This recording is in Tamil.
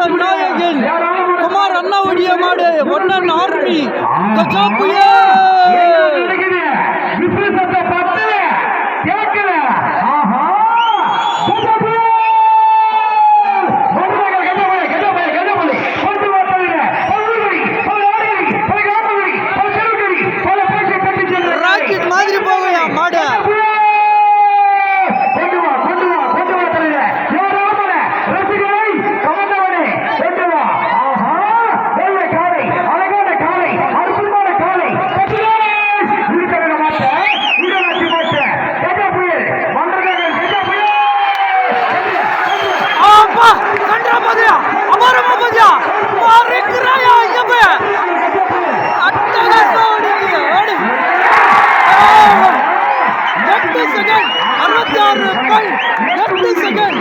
மாவட்ட விநாயகன் குமார் அண்ணாவுடைய மாடு ஒன்னன் ஆர்மி கஜா புயல். செகண்ட் அறுபத்தி ஆறு பாயிண்ட் எட்டு செகண்ட்